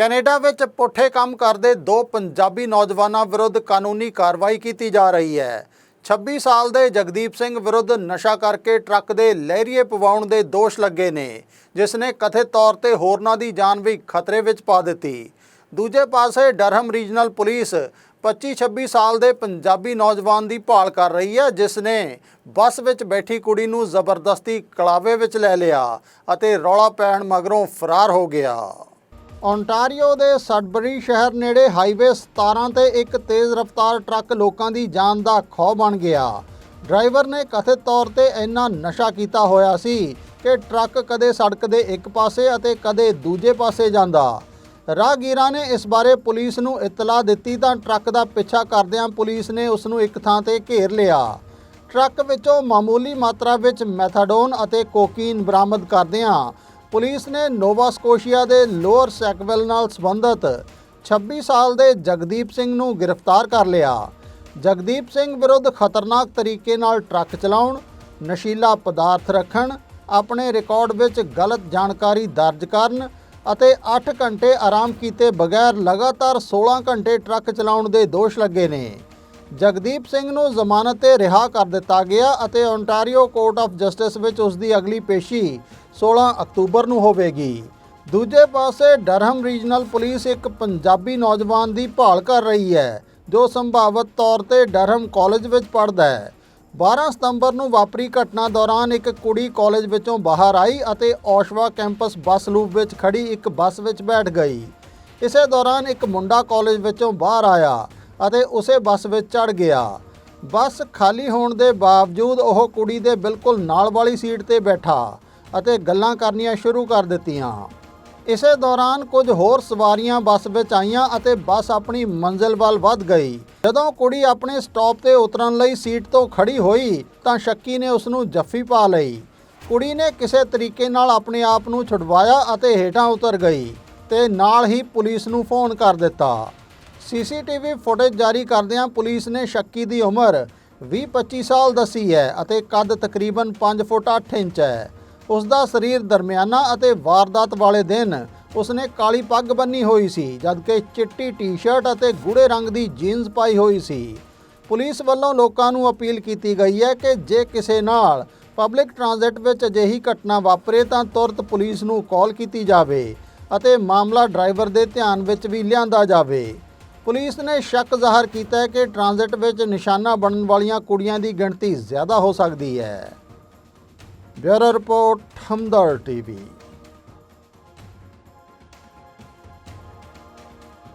Canada ਵਿੱਚ ਪੁੱਠੇ ਕੰਮ ਕਰਦੇ ਦੋ ਪੰਜਾਬੀ ਨੌਜਵਾਨਾਂ ਵਿਰੁੱਧ ਕਾਨੂੰਨੀ ਕਾਰਵਾਈ ਕੀਤੀ ਜਾ ਰਹੀ ਹੈ। 26 ਸਾਲ ਦੇ ਜਗਦੀਪ ਸਿੰਘ ਵਿਰੁੱਧ ਨਸ਼ਾ ਕਰਕੇ ਟਰੱਕ ਦੇ ਲਹਿਰੀਏ ਪਵਾਉਣ ਦੇ ਦੋਸ਼ ਲੱਗੇ ਨੇ, ਜਿਸ ਨੇ ਕਥਿਤ ਤੌਰ ਤੇ ਹੋਰਨਾਂ ਦੀ ਜਾਨ ਵੀ ਖਤਰੇ ਵਿੱਚ ਪਾ ਦਿੱਤੀ। ਦੂਜੇ ਪਾਸੇ ਡਰਹਮ ਰੀਜਨਲ ਪੁਲਿਸ 25-26 ਸਾਲ ਦੇ ਪੰਜਾਬੀ ਨੌਜਵਾਨ ਦੀ ਭਾਲ ਕਰ ਰਹੀ ਹੈ, ਜਿਸ ਨੇ ਬੱਸ ਵਿੱਚ ਬੈਠੀ ਕੁੜੀ ਨੂੰ ਜ਼ਬਰਦਸਤੀ ਕਲਾਵੇ ਵਿੱਚ ਲੈ ਲਿਆ ਅਤੇ ਰੌਲਾ ਪੈਣ ਮਗਰੋਂ ਫਰਾਰ ਹੋ ਗਿਆ। ਓਨਟਾਰੀਓ ਦੇ ਸਡਬਰੀ ਸ਼ਹਿਰ ਨੇੜੇ ਹਾਈਵੇ 17 ਤੇ ਇੱਕ ਤੇਜ਼ ਰਫ਼ਤਾਰ ਟਰੱਕ ਲੋਕਾਂ ਦੀ ਜਾਨ ਦਾ ਖੌ ਬਣ ਗਿਆ। ਡਰਾਈਵਰ ਨੇ ਕਥਿਤ ਤੌਰ ਤੇ ਇੰਨਾ ਨਸ਼ਾ ਕੀਤਾ ਹੋਇਆ ਸੀ ਕਿ ਟਰੱਕ ਕਦੇ ਸੜਕ ਦੇ ਇੱਕ ਪਾਸੇ ਅਤੇ ਕਦੇ ਦੂਜੇ ਪਾਸੇ ਜਾਂਦਾ। ਰਾਹਗੀਰਾਂ ਨੇ ਇਸ ਬਾਰੇ ਪੁਲਿਸ ਨੂੰ ਇਤਲਾਹ ਦਿੱਤੀ ਤਾਂ ਟਰੱਕ ਦਾ ਪਿੱਛਾ ਕਰਦਿਆਂ ਪੁਲਿਸ ਨੇ ਉਸ ਨੂੰ ਇੱਕ ਥਾਂ ਤੇ ਘੇਰ ਲਿਆ। ਟਰੱਕ ਵਿੱਚੋਂ ਮਾਮੂਲੀ ਮਾਤਰਾ ਵਿੱਚ ਮੈਥਾਡੋਨ ਅਤੇ ਕੋਕੀਨ ਬਰਾਮਦ ਕਰਦਿਆਂ ਪੁਲਿਸ ਨੇ ਨੋਵਾ ਸਕੋਸ਼ੀਆ ਦੇ ਲੋਅਰ ਸੈਕਵੈਲ ਨਾਲ ਸੰਬੰਧਿਤ 26 ਸਾਲ ਦੇ ਜਗਦੀਪ ਸਿੰਘ ਨੂੰ ਗ੍ਰਿਫਤਾਰ ਕਰ ਲਿਆ। ਜਗਦੀਪ ਸਿੰਘ ਵਿਰੁੱਧ ਖਤਰਨਾਕ ਤਰੀਕੇ ਨਾਲ ਟਰੱਕ ਚਲਾਉਣ, ਨਸ਼ੀਲਾ ਪਦਾਰਥ ਰੱਖਣ, ਆਪਣੇ ਰਿਕਾਰਡ ਵਿੱਚ ਗਲਤ ਜਾਣਕਾਰੀ ਦਰਜ ਕਰਨ ਅਤੇ 8 ਘੰਟੇ ਆਰਾਮ ਕੀਤੇ ਬਗੈਰ ਲਗਾਤਾਰ 16 ਘੰਟੇ ਟਰੱਕ ਚਲਾਉਣ ਦੇ ਦੋਸ਼ ਲੱਗੇ ਨੇ। ਜਗਦੀਪ ਸਿੰਘ ਨੂੰ ਜ਼ਮਾਨਤ ਤੇ ਰਿਹਾ ਕਰ ਦਿੱਤਾ ਗਿਆ ਅਤੇ ਓਨਟਾਰੀਓ ਕੋਰਟ ਆਫ ਜਸਟਿਸ ਵਿੱਚ ਉਸ ਦੀ ਅਗਲੀ ਪੇਸ਼ੀ 16 ਅਕਤੂਬਰ ਨੂੰ ਹੋਵੇਗੀ। ਦੂਜੇ ਪਾਸੇ ਡਰਹਮ ਰੀਜਨਲ ਪੁਲਿਸ ਇੱਕ ਪੰਜਾਬੀ ਨੌਜਵਾਨ ਦੀ ਭਾਲ ਕਰ ਰਹੀ ਹੈ, ਜੋ ਸੰਭਾਵਤ ਤੌਰ ਤੇ ਡਰਹਮ ਕਾਲਜ ਵਿੱਚ ਪੜ੍ਹਦਾ ਹੈ। 12 ਸਤੰਬਰ ਨੂੰ ਵਾਪਰੀ ਘਟਨਾ ਦੌਰਾਨ ਇੱਕ ਕੁੜੀ ਕਾਲਜ ਵਿੱਚੋਂ ਬਾਹਰ ਆਈ ਅਤੇ ਔਸ਼ਵਾ ਕੈਂਪਸ ਬੱਸ ਲੂਪ ਵਿੱਚ ਖੜੀ ਇੱਕ ਬੱਸ ਵਿੱਚ ਬੈਠ ਗਈ। ਇਸੇ ਦੌਰਾਨ ਇੱਕ ਮੁੰਡਾ ਕਾਲਜ ਵਿੱਚੋਂ ਬਾਹਰ ਆਇਆ। ਅਤੇ ਉਸੇ ਬੱਸ ਵਿੱਚ ਚੜ ਗਿਆ। ਬੱਸ ਖਾਲੀ ਹੋਣ ਦੇ ਬਾਵਜੂਦ ਉਹ ਕੁੜੀ ਦੇ ਬਿਲਕੁਲ ਨਾਲ ਵਾਲੀ ਸੀਟ ਤੇ ਬੈਠਾ ਅਤੇ ਗੱਲਾਂ ਕਰਨੀਆਂ ਸ਼ੁਰੂ ਕਰ ਦਿੱਤੀਆਂ। ਇਸੇ ਦੌਰਾਨ ਕੁਝ ਹੋਰ ਸਵਾਰੀਆਂ ਬੱਸ ਵਿੱਚ ਆਈਆਂ ਅਤੇ ਬੱਸ ਆਪਣੀ ਮੰਜ਼ਿਲ ਵੱਲ ਵੱਧ ਗਈ। ਜਦੋਂ ਕੁੜੀ ਆਪਣੇ ਸਟਾਪ ਤੇ ਉਤਰਨ ਲਈ ਸੀਟ ਤੋਂ ਖੜੀ ਹੋਈ ਤਾਂ ਸ਼ੱਕੀ ਨੇ ਉਸ ਨੂੰ ਜੱਫੀ ਪਾ ਲਈ। ਕੁੜੀ ਨੇ ਕਿਸੇ ਤਰੀਕੇ ਨਾਲ ਆਪਣੇ ਆਪ ਨੂੰ ਛੁਡਵਾਇਆ ਅਤੇ ਹੇਠਾਂ ਉਤਰ ਗਈ ਤੇ ਨਾਲ ਹੀ ਪੁਲਿਸ ਨੂੰ ਫੋਨ ਕਰ ਦਿੱਤਾ। ਸੀਸੀਟੀਵੀ ਫੁਟੇਜ ਜਾਰੀ ਕਰਦਿਆਂ ਪੁਲਿਸ ਨੇ ਸ਼ੱਕੀ ਦੀ ਉਮਰ 20-25 ਸਾਲ ਦੱਸੀ ਹੈ ਅਤੇ ਕੱਦ ਤਕਰੀਬਨ 5 ਫੁੱਟ 8 ਇੰਚ ਹੈ। ਉਸ ਦਾ ਸਰੀਰ ਦਰਮਿਆਨਾ ਅਤੇ ਵਾਰਦਾਤ ਵਾਲੇ ਦਿਨ ਉਸਨੇ ਕਾਲੀ ਪੱਗ ਬੰਨੀ ਹੋਈ ਸੀ, ਜਦਕਿ ਚਿੱਟੀ ਟੀ-ਸ਼ਰਟ ਅਤੇ ਗੂੜੇ ਰੰਗ ਦੀ ਜੀਨਸ ਪਾਈ ਹੋਈ ਸੀ। ਪੁਲਿਸ ਵੱਲੋਂ ਲੋਕਾਂ ਨੂੰ ਅਪੀਲ ਕੀਤੀ ਗਈ ਹੈ ਕਿ ਜੇ ਕਿਸੇ ਨਾਲ ਪਬਲਿਕ ਟਰਾਂਜ਼ਿਟ ਵਿੱਚ ਅਜਿਹੀ ਘਟਨਾ ਵਾਪਰੇ ਤਾਂ ਤੁਰਤ ਪੁਲਿਸ ਨੂੰ ਕਾਲ ਕੀਤੀ ਜਾਵੇ ਅਤੇ ਮਾਮਲਾ ਡਰਾਈਵਰ ਦੇ ਧਿਆਨ ਵਿੱਚ ਵੀ ਲਿਆਂਦਾ ਜਾਵੇ। ਪੁਲਿਸ ਨੇ ਸ਼ੱਕ ਜ਼ਾਹਰ ਕੀਤਾ ਹੈ ਕਿ ਟਰਾਂਜ਼ਿਟ ਵਿੱਚ ਨਿਸ਼ਾਨਾ ਬਣਨ ਵਾਲੀਆਂ ਕੁੜੀਆਂ ਦੀ ਗਿਣਤੀ ਜ਼ਿਆਦਾ ਹੋ ਸਕਦੀ ਹੈ। Bureau report Hamdard TV.